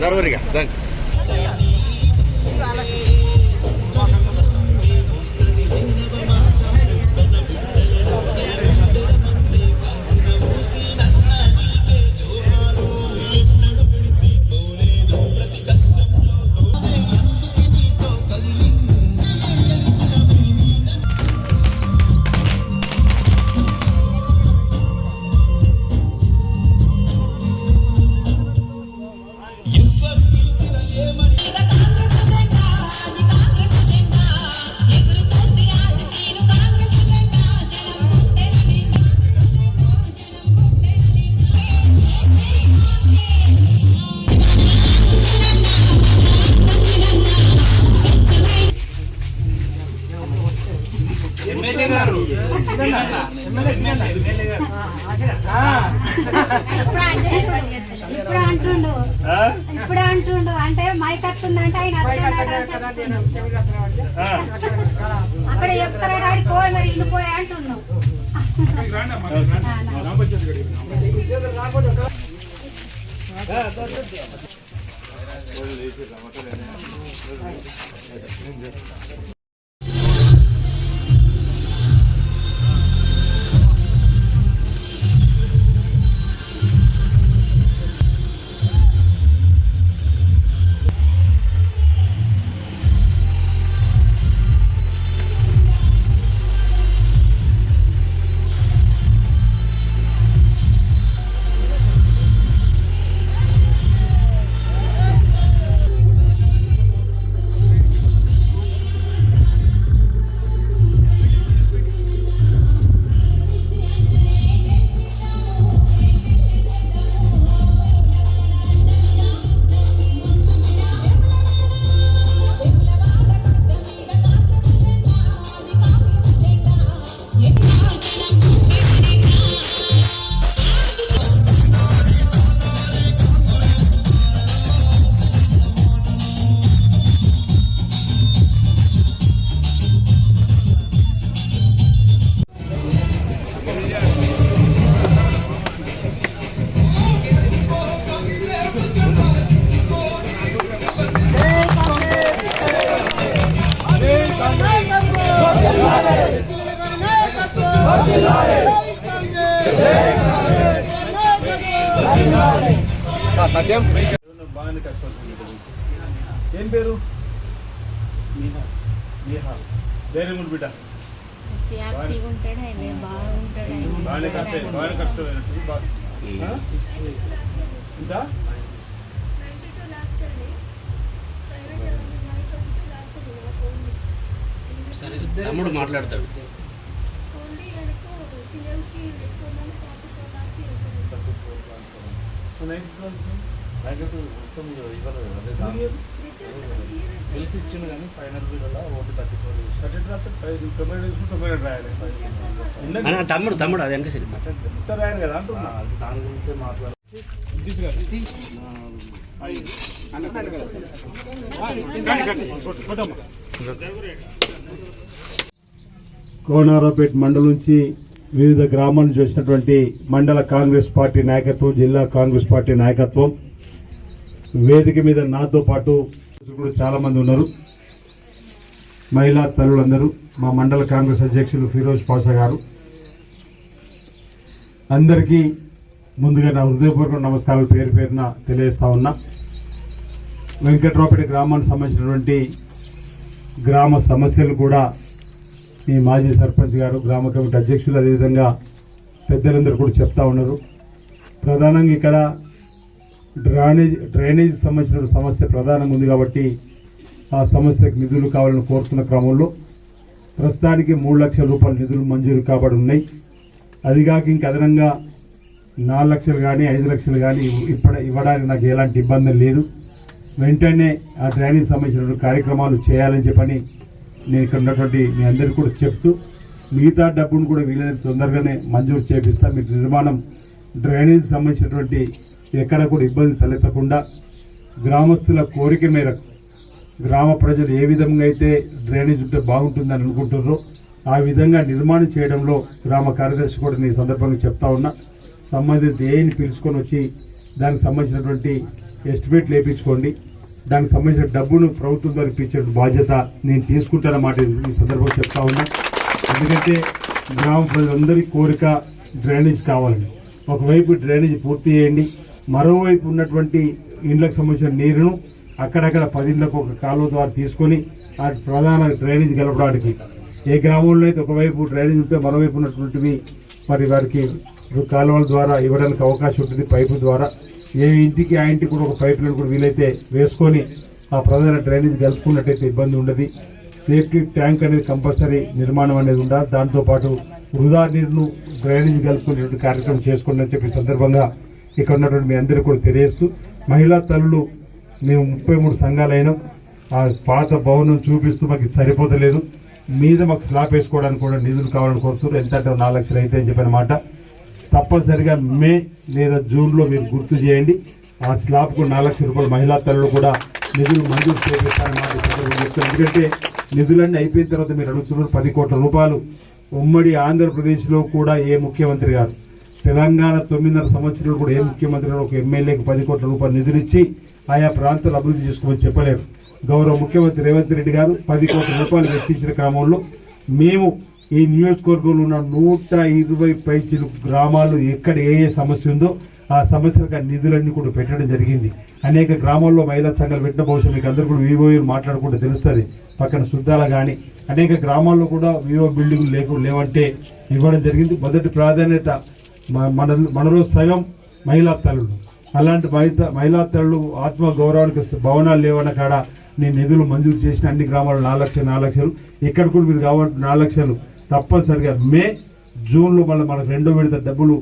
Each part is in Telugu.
జరగరిగా ఇప్పుడు అక్కడ చెప్తారా డాడీ పోయి మరి ఇల్లు పోయి అంటున్నావు సత్యం బాగానే కష్టపడుతుంది ఏం పేరు నేహా బిడ్డ బాగానే కష్టం బాగానే కష్టమైనట్టు ఇంకా తమ్ముడు మాట్లాడతాడు. మన ఇంట్లో తెలిసి ఇచ్చిండు కానీ ఫైనల్ మన తమ్ముడు తమ్ముడు అది ఎంత రాయాలి కదా అంటున్నా దాని గురించే మాట్లాడు కోనారాపేట మండలం నుంచి వివిధ గ్రామాల నుంచి వచ్చినటువంటి మండల కాంగ్రెస్ పార్టీ నాయకత్వం జిల్లా కాంగ్రెస్ పార్టీ నాయకత్వం. వేదిక మీద నాతో పాటు కూడా చాలామంది ఉన్నారు. మహిళా తల్లులందరూ మా మండల కాంగ్రెస్ అధ్యక్షులు ఫిరోజ్ పాషా గారు. అందరికీ ముందుగా నా హృదయపూర్వక నమస్కారాలు. పేరు పేరున తెలియజేస్తా ఉన్నా. వెంకట్రావుపేట గ్రామానికి సంబంధించినటువంటి గ్రామ సమస్యలు కూడా ఈ మాజీ సర్పంచ్ గారు గ్రామ కమిటీ అధ్యక్షులు అదేవిధంగా పెద్దలందరూ కూడా చెప్తా ఉన్నారు. ప్రధానంగా ఇక్కడ డ్రైనేజ్ డ్రైనేజ్ సంబంధించిన సమస్య ప్రధానంగా ఉంది కాబట్టి ఆ సమస్యకు నిధులు కావాలని కోరుతున్న క్రమంలో ప్రస్తుతానికి మూడు లక్షల రూపాయల నిధులు మంజూరు కాబడి ఉన్నాయి. అది కాక ఇంక అదనంగా నాలుగు లక్షలు కానీ ఐదు లక్షలు కానీ ఇప్పటి ఇవ్వడానికి నాకు ఎలాంటి ఇబ్బంది లేదు. వెంటనే ఆ డ్రైనేజ్ సంబంధించిన కార్యక్రమాలు చేయాలని చెప్పని నేను ఇక్కడ ఉన్నటువంటి మీ అందరికీ కూడా చెప్తూ మిగతా డబ్బును కూడా వీలైనంత తొందరగానే మంజూరు చేపిస్తా. మీ నిర్మాణం డ్రైనేజ్ సంబంధించినటువంటి ఎక్కడ కూడా ఇబ్బంది తలెత్తకుండా గ్రామస్తుల కోరిక మేరకు గ్రామ ప్రజలు ఏ విధంగా అయితే డ్రైనేజ్ ఉంటే బాగుంటుందని అనుకుంటున్నారో ఆ విధంగా నిర్మాణం చేయడంలో గ్రామ కార్యదర్శి కూడా నేను సందర్భంగా చెప్తా ఉన్నా. సంబంధిత ఏని పిలుచుకొని వచ్చి దానికి సంబంధించినటువంటి ఎస్టిమేట్ లేపించుకోండి దానికి సంబంధించిన డబ్బును ప్రభుత్వం ద్వారా ఇప్పించే బాధ్యత నేను తీసుకుంటానన్నమాట ఈ సందర్భంగా చెప్తా ఉన్నా. ఎందుకంటే గ్రామ ప్రజలందరి కోరిక డ్రైనేజ్ కావాలండి ఒకవైపు డ్రైనేజ్ పూర్తి చేయండి మరోవైపు ఉన్నటువంటి ఇండ్లకు సంబంధించిన నీరును అక్కడక్కడ పదిళ్ళకు ఒక కాలువ ద్వారా తీసుకొని ఆ ప్రధాన డ్రైనేజ్ గెలపడానికి. ఏ గ్రామంలో అయితే ఒకవైపు డ్రైనేజ్ ఉంటే మరోవైపు ఉన్నటువంటివి మరి వారికి కాలువల ద్వారా ఇవ్వడానికి అవకాశం ఉంటుంది పైపు ద్వారా. ఏ ఇంటికి ఆ ఇంటికి కూడా ఒక పైప్ లైన్ కూడా వీలైతే వేసుకొని ఆ ప్రధాన డ్రైనేజ్ కలుపుకున్నట్టయితే ఇబ్బంది ఉండదు. సేఫ్టీ ట్యాంక్ అనేది కంపల్సరీ నిర్మాణం అనేది ఉండాలి. దాంతో పాటు వృధా నీరును డ్రైనేజ్ కలుపుకునేటువంటి కార్యక్రమం చేసుకోండి అని చెప్పి సందర్భంగా ఇక్కడ ఉన్నటువంటి మీ అందరికీ కూడా తెలియజేస్తూ మహిళా తల్లులు మేము ముప్పై మూడు సంఘాలైనాం ఆ పాత భవనం చూపిస్తూ మాకు సరిపోతలేదు. మీద మాకు స్లాబ్ వేసుకోవడానికి కూడా నిధులు కావాలని కోరుతున్నారు. ఎంత అంటే నాలుగు లక్షలు అయితే అని చెప్పిన మాట. తప్పనిసరిగా మే లేదా జూన్లో మీరు గుర్తు చేయండి. ఆ స్లాబ్కు నాలుగు లక్షల రూపాయలు మహిళా తల్లులు కూడా నిధులు మంజూరు చేపిస్తారన్నమాట చెప్తాను. ఎందుకంటే నిధులన్నీ అయిపోయిన తర్వాత మీరు అడుగుతున్నారు పది కోట్ల రూపాయలు. ఉమ్మడి ఆంధ్రప్రదేశ్లో కూడా ఏ ముఖ్యమంత్రి గారు తెలంగాణ తొమ్మిదిన్నర సంవత్సరాలు కూడా ఏ ముఖ్యమంత్రి గారు ఒక ఎమ్మెల్యేకి పది కోట్ల రూపాయలు నిధులు ఇచ్చి ఆయా ప్రాంతాలు అభివృద్ధి చేసుకోమని చెప్పలేరు. గౌరవ ముఖ్యమంత్రి రేవంత్ రెడ్డి గారు పది కోట్ల రూపాయలు వెచ్చించిన క్రమంలో మేము ఈ నియోజకవర్గంలో ఉన్న నూట ఇరవై పైచిలు గ్రామాలు ఎక్కడ ఏ ఏ సమస్య ఉందో ఆ సమస్యలకు ఆ నిధులన్నీ కూడా పెట్టడం జరిగింది. అనేక గ్రామాల్లో మహిళా సంఘాలు పెట్టిన బహుశా మీకు అందరూ కూడా వివో మాట్లాడుకుంటే తెలుస్తుంది. పక్కన శుద్ధాల కానీ అనేక గ్రామాల్లో కూడా వివో బిల్డింగ్ లేకు లేవంటే ఇవ్వడం జరిగింది. మొదటి ప్రాధాన్యత మన మనలో సగం మహిళా తల్లులు. అలాంటి మహిళా మహిళా తల్లులు ఆత్మ గౌరవానికి భవనాలు లేవన్న కాడ నేను నిధులు మంజూరు చేసిన అన్ని గ్రామాలు నాలుగు లక్షలు నాలుగు లక్షలు. ఇక్కడ కూడా మీరు కావాలంటే నాలుగు లక్షలు తప్పనిసరిగా మే జూన్లో మళ్ళీ మనకు రెండో విడత డబ్బులు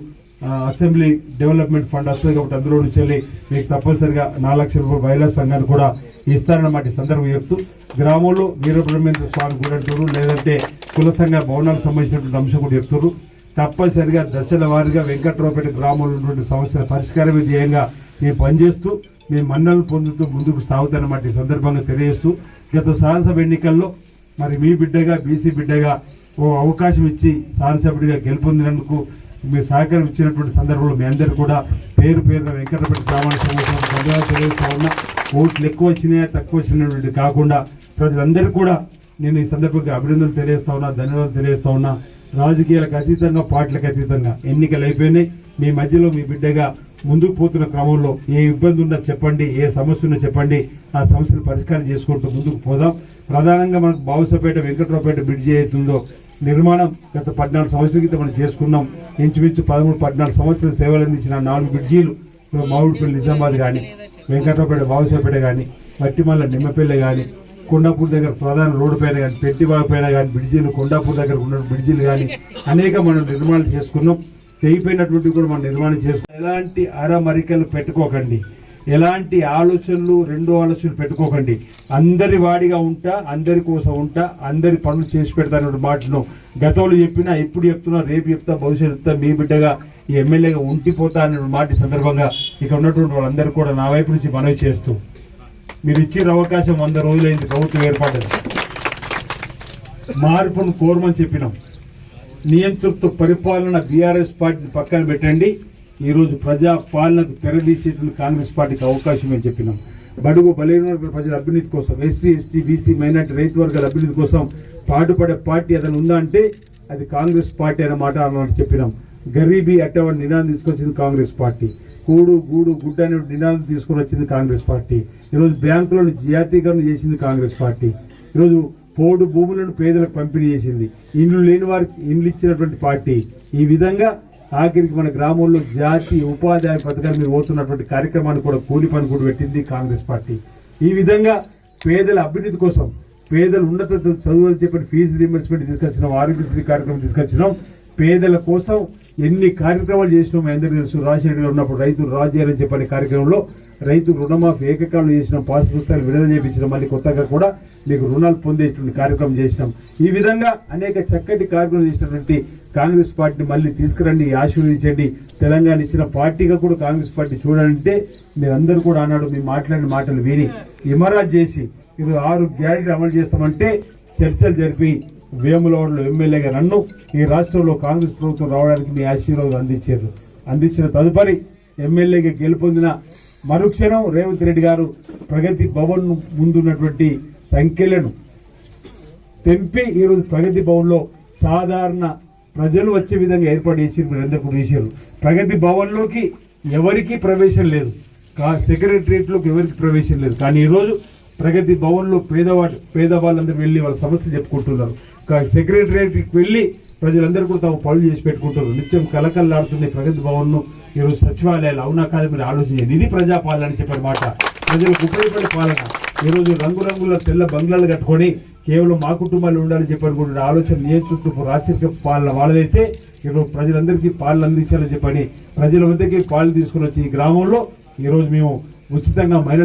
అసెంబ్లీ డెవలప్మెంట్ ఫండ్ వస్తుంది కాబట్టి అందులో నుంచి వెళ్ళి మీకు తప్పనిసరిగా నాలుగు లక్షల రూపాయలు మహిళా సంఘాన్ని కూడా ఇస్తారన్నమాట ఈ సందర్భం చెప్తూ గ్రామంలో వీరబ్రహ్మేంద్ర స్వామి కూడా అంటున్నారు. లేదంటే కుల సంఘ భవనాలకు సంబంధించినటువంటి అంశం కూడా చెప్తున్నారు. తప్పనిసరిగా దశల వారీగా వెంకట్రావుపేట గ్రామంలో ఉన్నటువంటి సమస్యల పరిష్కారమే ధ్యేయంగా మేము పనిచేస్తూ మేము మన్నలు పొందుతూ ముందుకు సాగుతానమాట ఈ సందర్భంగా తెలియజేస్తూ గత శాసనసభ ఎన్నికల్లో మరి మీ బిడ్డగా బీసీ బిడ్డగా ఓ అవకాశం ఇచ్చి శాసనసభ్యుడిగా గెలుపొందినందుకు మీరు సహకారం ఇచ్చినటువంటి సందర్భంలో మీ అందరూ కూడా పేరు పేరున వెంకటపేట గ్రామానికి సంబంధించిన ధన్యవాదాలు తెలియజేస్తా ఉన్నా. ఓట్లు ఎక్కువ వచ్చినాయా తక్కువ వచ్చినటువంటి కాకుండా ప్రజలందరూ కూడా నేను ఈ సందర్భంగా అభినందనలు తెలియజేస్తా ఉన్నా ధన్యవాదాలు తెలియజేస్తా ఉన్నా. రాజకీయాలకు అతీతంగా పార్టీలకు అతీతంగా ఎన్నికలు అయిపోయినాయి. మీ మధ్యలో మీ బిడ్డగా ముందుకు పోతున్న క్రమంలో ఏ ఇబ్బంది ఉన్నా చెప్పండి ఏ సమస్య ఉన్నా చెప్పండి. ఆ సమస్యను పరిష్కారం చేసుకుంటూ ముందుకు పోదాం. ప్రధానంగా మనకు బావుసపేట వెంకట్రావుపేట బ్రిడ్జి అవుతుందో నిర్మాణం గత పద్నాలుగు సంవత్సరాల క్రితం మనం చేసుకున్నాం. ఇంచుమించు పదమూడు పద్నాలుగు సంవత్సరాల సేవలు అందించిన నాలుగు బ్రిడ్జీలు. మామిడిపల్లి నిజామాబాద్ కానీ వెంకట్రావుపేట బావుసపేట కానీ మట్టిమల్ల నిమ్మపల్లె కానీ కొండాపూర్ దగ్గర ప్రధాన రోడ్డు పైన కానీ పెట్టిబాగు పైన కానీ బ్రిడ్జీలు కొండాపూర్ దగ్గర ఉన్న బ్రిడ్జీలు కానీ అనేక మనం నిర్మాణం చేసుకున్నాం. తెగిపోయినటువంటి కూడా మనం నిర్మాణం చేసుకున్నాం. ఎలాంటి అరమరికలు పెట్టుకోకండి. ఎలాంటి ఆలోచనలు రెండో ఆలోచనలు పెట్టుకోకండి. అందరి వాడిగా ఉంటా అందరి కోసం ఉంటా అందరి పనులు చేసి పెడతానన్న మాటను గతంలో చెప్పినా ఇప్పుడు చెప్తున్నా రేపు చెప్తా భవిష్యత్తు చెప్తా మీ బిడ్డగా ఈ ఎమ్మెల్యేగా ఉండిపోతా అనే మాట సందర్భంగా. ఇక్కడ ఉన్నటువంటి వాళ్ళందరూ కూడా నా వైపు నుంచి మనవి చేస్తూ మీరు ఇచ్చిన అవకాశం వంద రోజులైంది ప్రభుత్వం ఏర్పడ్డది. మార్పును కోరమని చెప్పినాం. నియంతృత్వ పరిపాలన బీఆర్ఎస్ పార్టీని పక్కన పెట్టండి. ఈరోజు ప్రజా పాలనకు తెరదీసేటువంటి కాంగ్రెస్ పార్టీకి అవకాశం అని చెప్పినాం. బడుగు బలహీన వర్గాల ప్రజల అభ్యున్నతి కోసం ఎస్సీ ఎస్టీ బీసీ మైనార్టీ రైతు వర్గాల అభ్యున్నతి కోసం పాటుపడే పార్టీ ఏదైనా ఉందా అంటే అది కాంగ్రెస్ పార్టీ అనే మాట అన్నమాట చెప్పినాం. గరీబీ అట్టవాడి నినాదం తీసుకొచ్చింది కాంగ్రెస్ పార్టీ. కూడు గూడు గుడ్డ అనే నినాదం తీసుకొని వచ్చింది కాంగ్రెస్ పార్టీ. ఈరోజు బ్యాంకులను జాతీకరణ చేసింది కాంగ్రెస్ పార్టీ. ఈరోజు పోడు భూములను పేదలకు పంపిణీ చేసింది. ఇండ్లు లేని వారికి ఇండ్లు ఇచ్చినటువంటి పార్టీ. ఈ విధంగా ఆఖరికి మన గ్రామంలో జాతి ఉపాధి హామీ పథకాల మీద పోతున్నటువంటి కార్యక్రమాన్ని కూడా కూలి పని కూడా పెట్టింది కాంగ్రెస్ పార్టీ. ఈ విధంగా పేదల అభివృద్ధి కోసం పేదలు ఉన్నత చదువులు చెప్పిన ఫీజు రీంబర్స్మెంట్ తీసుకొచ్చినాం ఆరోగ్యశ్రీ కార్యక్రమం తీసుకొచ్చినాం. పేదల కోసం ఎన్ని కార్యక్రమాలు చేసినాం మీ అందరికీ తెలుసు రాజశేఖర్ గారు ఉన్నప్పుడు రైతులు రాజ్యాలని చెప్పని కార్యక్రమంలో రైతు రుణమాఫీ ఏకకాలం చేసిన పాస్ పుస్తకాలు విడుదల చేయించిన మళ్ళీ కొత్తగా కూడా మీకు రుణాలు పొందేటువంటి కార్యక్రమం చేసినాం. ఈ విధంగా అనేక చక్కటి కార్యక్రమం చేసినటువంటి కాంగ్రెస్ పార్టీని మళ్ళీ తీసుకురండి ఆశీర్వదించండి. తెలంగాణ ఇచ్చిన పార్టీగా కూడా కాంగ్రెస్ పార్టీ చూడాలంటే మీరందరూ కూడా అన్నాడు మీ మాట్లాడిన మాటలు విని. ఇమరాజ్ చేసి ఇది ఆరు గ్యారెంటీ అమలు చేస్తామంటే చర్చలు జరిపి వేములవాడలో ఎమ్మెల్యేగా నన్ను ఈ రాష్ట్రంలో కాంగ్రెస్ ప్రభుత్వం రావడానికి మీ ఆశీర్వాదం అందించారు. అందించిన తదుపరి ఎమ్మెల్యేగా గెలుపొందిన మరుక్షణం రేవంత్ రెడ్డి గారు ప్రగతి భవన్ ముందున్నటువంటి సంఖ్యలను తెంపి ఈరోజు ప్రగతి భవన్లో సాధారణ ప్రజలు వచ్చే విధంగా ఏర్పాటు చేసి మీరందరూ కూడా చేశారు. ప్రగతి భవన్లోకి ఎవరికీ ప్రవేశం లేదు. కా సెక్రటరియట్లోకి ఎవరికి ప్రవేశం లేదు. కానీ ఈరోజు ప్రగతి భవన్లో పేదవా పేదవాళ్ళు పేదవాళ్ళందరూ వెళ్ళి వాళ్ళ సమస్యలు చెప్పుకుంటున్నారు. సెక్రటరియట్కి వెళ్ళి ప్రజలందరూ కూడా తాము పనులు చేసి పెట్టుకుంటారు నిత్యం కలకల్లాడుతుంది ప్రగతి భవన్ను ఈరోజు సచివాలయాలు అవునా కాదు మీరు ఆలోచించండి. ఇది ప్రజాపాలన అని చెప్పిన మాట. ప్రజలకు ఉపయోగపడే పాలన. ఈ రోజు రంగురంగుల తెల్ల బంగ్లాలు కట్టుకొని కేవలం మా కుటుంబాలు ఉండాలని చెప్పని కూడా ఆలోచన నియంతృత్వపు రాచరిక పాలన వాళ్ళదైతే ఈరోజు ప్రజలందరికీ పాలన అందించాలని చెప్పని ప్రజల వద్దకి పాలు తీసుకుని వచ్చి ఈ గ్రామంలో ఈరోజు మేము ఉచితంగా మహిళలు